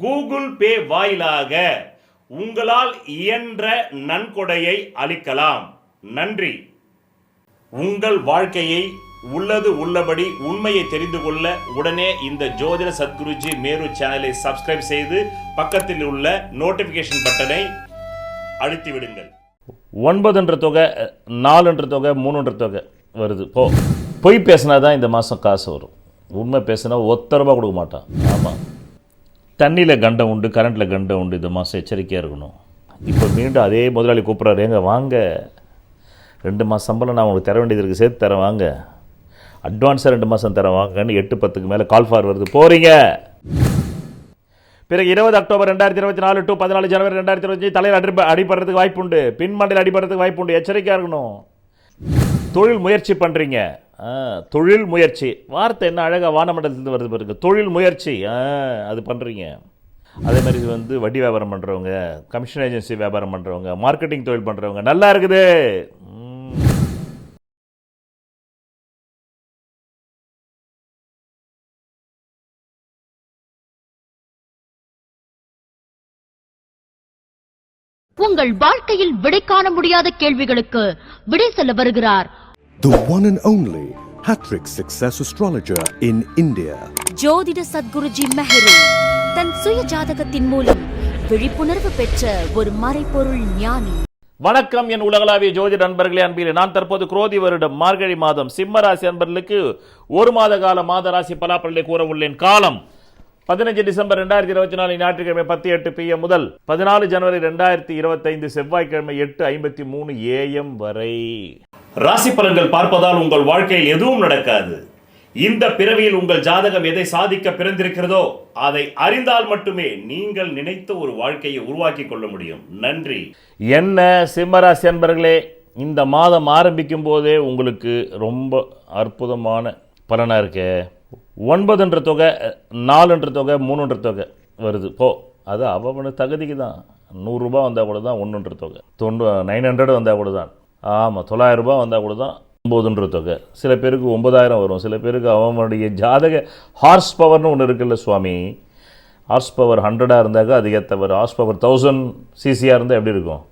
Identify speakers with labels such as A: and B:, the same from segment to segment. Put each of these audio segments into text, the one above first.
A: Google Pay வாயிலாக உங்களால் இயன்ற நன்கொடையை அளிக்கலாம். நன்றி. உங்கள் வாழ்க்கையை உள்ளது உள்ளபடி உண்மையை தெரிந்து கொள்ள உடனே இந்த ஜோதிட சத்குருஜி மேரு சேனலை சப்ஸ்கிரைப் செய்து பக்கத்தில் உள்ள நோட்டிபிகேஷன் பட்டனை அழுத்தி விடுங்கள்
B: ஒன்பதுன்ற தொகை நாலுன்ற தொகை மூணுன்ற தொகை வருது. போ. பொய் பேசினா தான் இந்த மாதம் காசு வரும். உண்மை பேசினா ஒத்த ரூபா கொடுக்க மாட்டான். ஆமாம் தண்ணியில் கண்டம் உண்டு கரண்ட்டில் கண்டம் உண்டு இந்த மாதம் எச்சரிக்கையாக இருக்கணும். இப்போ மீண்டும் அதே முதலாளி கூப்பிட்றாரு எங்கே வாங்க. ரெண்டு மாதம் சம்பளம் நான் உங்களுக்கு தர வேண்டியது இருக்குது சேர்த்து தரேன் வாங்க. அட்வான்ஸாக ரெண்டு மாதம் தரேன் வாங்கன்னு எட்டு பத்துக்கு மேலே கால் ஃபார் வருது. போகிறீங்க பிறகு இருபது அக்டோபர் ரெண்டாயிரத்தி இருபத்தி நாலு டு பதினாலு ஜனவரி ரெண்டாயிரத்தி இருபத்தி தலையில் அடி அடிபடுறதுக்கு வாய்ப்பு உண்டு பின்மண்டையில் அடிபடுறதுக்கு வாய்ப்பு உண்டு எச்சரிக்கையாக இருக்கணும். தொழில் முயற்சி பண்ணுறீங்க தொழில் முயற்சி. வார்த்தை என்ன அழகாக வானமண்டலத்துலேருந்து வருது பாருங்க. தொழில் முயற்சி. அது பண்ணுறீங்க அதே மாதிரி வந்து வட்டி வியாபாரம் பண்ணுறவங்க கமிஷன் ஏஜென்சி வியாபாரம் பண்ணுறவங்க மார்க்கெட்டிங் தொழில் பண்ணுறவங்க நல்லா இருக்குது.
C: உங்கள் வாழ்க்கையில் விடை காண முடியாத கேள்விகளுக்கு விடை சொல்ல வருகிறார்
D: The one and only Hattrick Success Astrologer in India.
C: ஜோதிட சத்குருஜி மெஹரு தன் சுய ஜாதகத்தின் மூலம் விழிப்புணர்வு பெற்ற ஒரு மறைபொருள் ஞானி.
B: வணக்கம் என் உலகளாவிய ஜோதி நண்பர்களே அன்பிலே. நான் தற்போது குரோதி வருடம் மார்கழி மாதம் சிம்ம ராசி அன்பர்களுக்கு ஒரு மாத கால மாத ராசி பலாப்பல்லை கூற உள்ளேன் காலம் பதினஞ்சு டிசம்பர் ரெண்டாயிரத்தி இருபத்தி நாலு ஞாயிற்றுக்கிழமை பத்து எட்டு பிஎம் முதல் பதினாலு ஜனவரி ரெண்டாயிரத்தி இருபத்தைந்து செவ்வாய்க்கிழமை எட்டு ஐம்பத்தி மூணு ஏஎம் வரை.
A: ராசி பலன்கள் பார்ப்பதால் உங்கள் வாழ்க்கையில் எதுவும் நடக்காது. இந்த பிறவியில் உங்கள் ஜாதகம் எதை சாதிக்க பிறந்திருக்கிறதோ அதை அறிந்தால் மட்டுமே நீங்கள் நினைத்த ஒரு வாழ்க்கையை உருவாக்கி கொள்ள முடியும். நன்றி.
B: என்ன சிம்மராசி அன்பர்களே இந்த மாதம் ஆரம்பிக்கும் போதே உங்களுக்கு ரொம்ப அற்புதமான பலனாக இருக்கே? ஒன்பதுன்ற தொகை நாலுன்ற தொகை மூணுன்ற தொகை வருது. போ அது அவனு தகுதிக்கு தான். நூறுரூபா வந்தால் கூட தான் ஒன்றுன்ற தொகை. தொண்ணூ நைன் ஹண்ட்ரட் வந்தால் கூட தான். ஆமாம் தொள்ளாயிரம் ரூபாய் வந்தால் கூட தான் ஒம்பதுன்ற தொகை. சில பேருக்கு ஒன்பதாயிரம் வரும். சில பேருக்கு அவனுடைய ஜாதக ஹார்ஸ் பவர்னு ஒன்று இருக்குல்ல சுவாமி. ஹார்ஸ் பவர் ஹண்ட்ரடாக இருந்தாக்க அது ஏற்றவர் ஹார்ஸ் பவர் தௌசண்ட் சிசியாக இருந்தால் எப்படி இருக்கும்?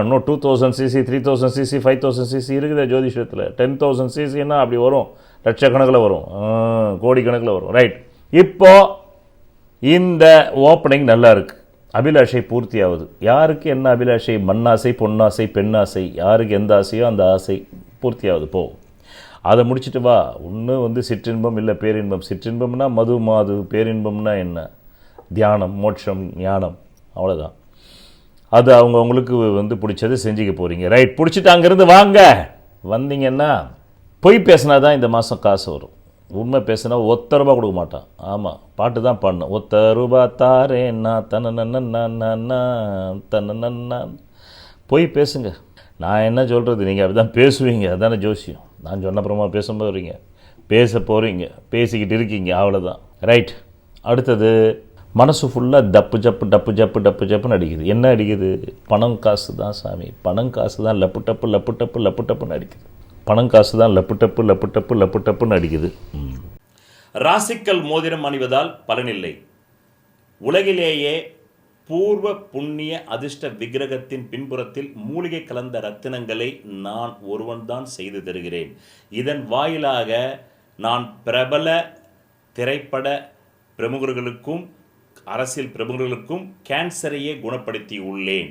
B: இன்னும் two thousand CC three thousand CC five thousand CC இருக்குது ஜோதிஷத்தில். டென் தௌசண்ட் சிசின்னா அப்படி வரும். லட்சக்கணக்கில் வரும். கோடிக்கணக்கில் வரும். ரைட் இப்போ இந்த ஓப்பனிங் நல்லா இருக்குது அபிலாஷை பூர்த்தி ஆகுது யாருக்கு என்ன அபிலாஷை? மண்ணாசை பொன்னாசை பெண்ணாசை? யாருக்கு எந்த ஆசையோ அந்த ஆசை பூர்த்தி ஆகுது போ. அதை முடிச்சிட்டு வா. ஒன்று வந்து சிற்றின்பம் இல்லை பேரின்பம். சிற்றின்பம்னா மது மாது பேரின்பம்னா என்ன? தியானம் மோட்சம் ஞானம். அவ்வளோதான் அது அவங்க அவங்களுக்கு வந்து பிடிச்சது செஞ்சுக்க போகிறீங்க ரைட் பிடிச்சிட்டு அங்கேருந்து வாங்க. வந்தீங்கன்னா பொய் பேசினா தான் இந்த மாதம் காசு வரும். உண்மை பேசினா ஒத்த ரூபா கொடுக்க மாட்டான். ஆமாம் பாட்டு தான் பாடணும். ஒத்த ரூபா தாரே நான் தன்ன தன பொய் பேசுங்க. நான் என்ன சொல்கிறது நீங்கள் அப்படி தான் பேசுவீங்க. அதானே ஜோசியம். நான் சொன்னப்புறமா பேசும்போது போகிறீங்க பேச போகிறீங்க பேசிக்கிட்டு இருக்கீங்க. அவ்வளோதான் ரைட் அடுத்தது மனசு ஃபுல்லாக டப்பு ஜப்பு டப்பு ஜப்பு டப்பு ஜப்புன்னு அடிக்குது. என்ன அடிக்குது? பணம் காசு தான் சாமி. பணம் காசு தான் லப்பு டப்பு லப்பு டப்பு லப்பு டப்புன்னு அடிக்குது. பணம் காசு தான் லப்பு டப்பு லப்பு டப்பு லப்பு டப்புன்னு அடிக்குது.
A: ராசிக்கல் மோதிரம் அணிவதால் பலனில்லை. உலகிலேயே பூர்வ புண்ணிய அதிர்ஷ்ட விக்கிரகத்தின் பின்புறத்தில் மூலிகை கலந்த ரத்தினங்களை நான் ஒருவன்தான் செய்து தருகிறேன். இதன் வாயிலாக நான் பிரபல திரைப்பட பிரமுகர்களுக்கும் அரசியல் பிரமுகர்களுக்கும் கேன்சரையே குணப்படுத்தியுள்ளேன்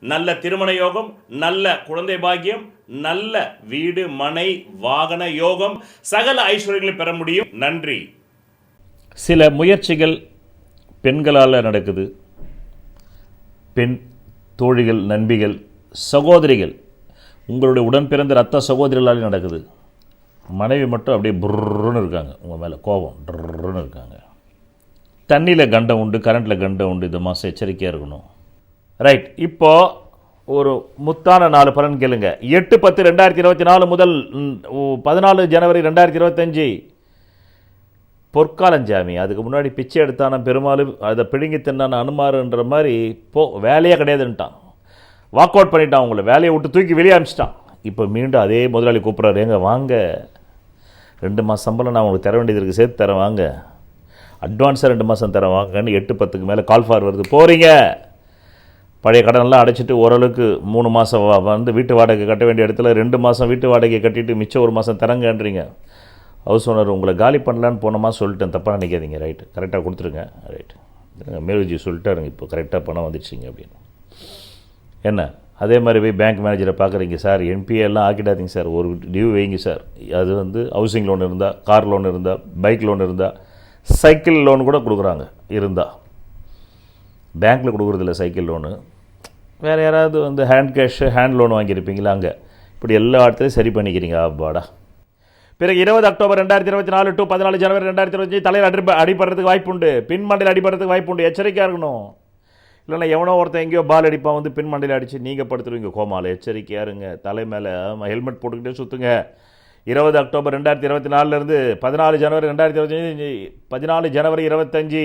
A: நல்ல திருமண யோகம் நல்ல குழந்தை பாக்கியம் நல்ல வீடு மனை வாகன யோகம் சகல ஐஸ்வர்யங்களை பெற முடியும். நன்றி.
B: சில முயற்சிகள் பெண்களால் நடக்குது. பெண் தோழிகள் நண்பிகள் சகோதரிகள் உங்களுடைய உடன் பிறந்த ரத்த சகோதரிகளால் நடக்குது. மனைவி மட்டும் அப்படியே புர்ருன்னு இருக்காங்க. உங்கள் மேலே கோபம் ட்ருன்னு இருக்காங்க. தண்ணியில் கண்டம் உண்டு கரண்ட்டில் கண்டம் உண்டு இந்த மாதம் எச்சரிக்கையாக இருக்கணும். ரைட் இப்போ ஒரு முத்தான நாலு பலன் கேளுங்க. எட்டு பத்து ரெண்டாயிரத்தி இருபத்தி நாலு முதல் பதினாலு ஜனவரி ரெண்டாயிரத்தி இருபத்தஞ்சி. பொற்காலஞ்சாமி அதுக்கு முன்னாடி பிச்சை எடுத்தான பெருமாள் அதை பிடுங்கி தின்னான அனுமாருன்ற மாதிரி போ வேலையே கிடையாதுன்ட்டான். வாக் அவுட் பண்ணிட்டான் உங்களை வேலையை விட்டு தூக்கி வெளியே அனுப்பிச்சிட்டான் இப்போ மீண்டும் அதே முதலாளி கூப்பிட்றாரு எங்க வாங்க. ரெண்டு மாதம் சம்பளம் நான் உங்களுக்கு தர வேண்டியது இருக்குது சேர்த்து தரேன் வாங்க. அட்வான்ஸாக ரெண்டு மாதம் தரேன் வாங்கன்னு எட்டு பத்துக்கு மேலே கால் ஃபார் வருது. போகிறீங்க பழைய கடனெல்லாம் அடைச்சிட்டு ஓரளவுக்கு மூணு மாதம் வந்து வீட்டு வாடகை கட்ட வேண்டிய இடத்துல ரெண்டு மாதம் வீட்டு வாடகை கட்டிட்டு மிச்சம் ஒரு மாதம் தரங்கன்றீங்க. ஹவுஸ் ஓனர் உங்களை காலி பண்ணலான்னு போன மாதம் சொல்லிட்டேன். தப்பாக நினைக்காதீங்க. ரைட்டு. கரெக்டாக கொடுத்துருங்க. ரைட் மேலுஜி சொல்லிட்டாருங்க இப்போ கரெக்டாக பணம் வந்துடுச்சிங்க அப்படின்னு. என்ன? அதே மாதிரி போய் பேங்க் மேனேஜரை பார்க்குறீங்க. சார் என்பிஏ எல்லாம் ஆக்கிடாதீங்க சார். ஒரு டியூ வைங்க சார். அது வந்து ஹவுசிங் லோன் இருந்தால் கார் லோன் இருந்தால் பைக் லோன் இருந்தால் சைக்கிள் லோன் கூட கொடுக்குறாங்க. இருந்தால் பேங்க்கில் கொடுக்குறதில்ல சைக்கிள் லோனு. வேறு யாராவது வந்து ஹேண்ட் கேஷ் ஹேண்ட் லோன் வாங்கியிருப்பீங்களா அங்கே? இப்படி எல்லா இடத்துலையும் சரி பண்ணிக்கிறீங்க. அப்பாடா. பிறகு இருபது அக்டோபர் ரெண்டாயிரத்தி இருபத்தி நாலு டு பதினாலு ஜனவரி ரெண்டாயிரத்தி இருபத்தி தலையில் அடி அடிபடுறதுக்கு வாய்ப்புண்டு பின்மண்டையில் அடிபடுறதுக்கு வாய்ப்புண்டு எச்சரிக்கையாக இருக்கணும். இல்லைனா எவனோ ஒருத்தன் எங்கேயோ பால் அடிப்பான் வந்து பின்மண்டையில் அடித்து நீங்கள் படுத்துருவீங்க கோமால எச்சரிக்கையாக இருங்க. தலை மேலே ஹெல்மெட் போட்டுக்கிட்டே சுற்றுங்க இருபது அக்டோபர் ரெண்டாயிரத்தி இருபத்தி நாலுலேருந்து பதினாலு ஜனவரி ரெண்டாயிரத்தி இருபத்தஞ்சி பதினாலு ஜனவரி இருபத்தஞ்சி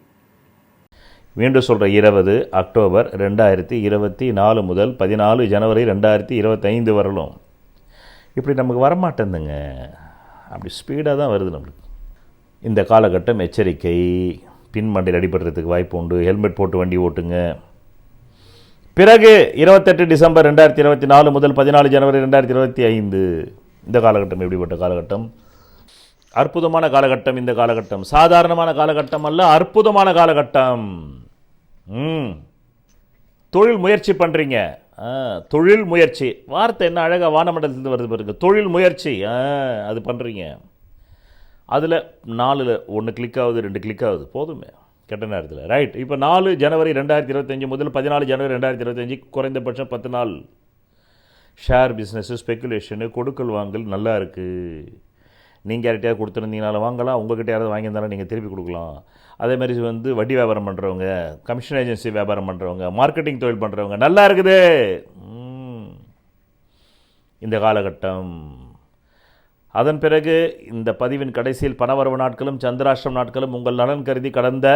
B: மீண்டும் சொல்கிற இருபது அக்டோபர் ரெண்டாயிரத்தி இருபத்தி நாலு முதல் பதினாலு ஜனவரி ரெண்டாயிரத்தி இருபத்தைந்து வரலும். இப்படி நமக்கு வரமாட்டேந்துங்க. அப்படி ஸ்பீடாக தான் வருது நம்மளுக்கு. இந்த காலகட்டம் எச்சரிக்கை. பின்மண்டையில் அடிபடுறதுக்கு வாய்ப்பு உண்டு. ஹெல்மெட் போட்டு வண்டி ஓட்டுங்க. பிறகு இருபத்தெட்டு டிசம்பர் ரெண்டாயிரத்தி இருபத்தி நாலு முதல் பதினாலு ஜனவரி ரெண்டாயிரத்தி இருபத்தி ஐந்து. இந்த காலகட்டம் எப்படிப்பட்ட காலகட்டம்? அற்புதமான காலகட்டம் இந்த காலகட்டம். சாதாரணமான காலகட்டம் அல்ல அற்புதமான காலகட்டம். ம். தொழில் முயற்சி பண்ணுறீங்க தொழில் முயற்சி. வார்த்தை என்ன அழகாக வானமண்டலத்துலேருந்து வருது பாருங்க. தொழில் முயற்சி. ஆ, அது பண்ணுறீங்க அதில் நாலில் ஒன்று கிளிக் ஆகுது ரெண்டு கிளிக் ஆகுது. போதுமே. கெட்ட நேரத்தில். ரைட் இப்போ நாலு ஜனவரி ரெண்டாயிரத்தி இருபத்தஞ்சி முதல் பதினாலு ஜனவரி ரெண்டாயிரத்தி இருபத்தஞ்சி குறைந்தபட்சம் பத்து நாள். ஷேர் பிஸ்னஸ்ஸு ஸ்பெக்குலேஷனு கொடுக்கல் வாங்கல் நல்லா இருக்குது நீங்கள் யார்கிட்டயாவது கொடுத்துருந்தீங்கனாலும் வாங்கலாம். உங்கள்கிட்ட யாராவது வாங்கியிருந்தாலும் நீங்கள் திருப்பி கொடுக்கலாம். அதே மாதிரி வந்து வட்டி வியாபாரம் பண்ணுறவங்க கமிஷன் ஏஜென்சி வியாபாரம் பண்ணுறவங்க மார்க்கெட்டிங் தொழில் பண்ணுறவங்க நல்லா இருக்குது. இந்த காலகட்டம். அதன் பிறகு இந்த பதிவின் கடைசியில் பணவரவு நாட்களும் சந்திராஷ்டிரம் நாட்களும் உங்கள் நலன் கருதி கடந்த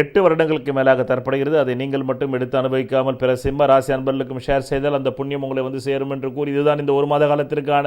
B: எட்டு வருடங்களுக்கு மேலாக தரப்படுகிறது. அதை நீங்கள் மட்டும் எடுத்து அனுபவிக்காமல் பிற சிம்ம ராசி அன்பர்களுக்கும் ஷேர் செய்தால் அந்த புண்ணியம் உங்களை வந்து சேரும் என்று கூறி இதுதான் இந்த ஒரு மாத காலத்திற்கான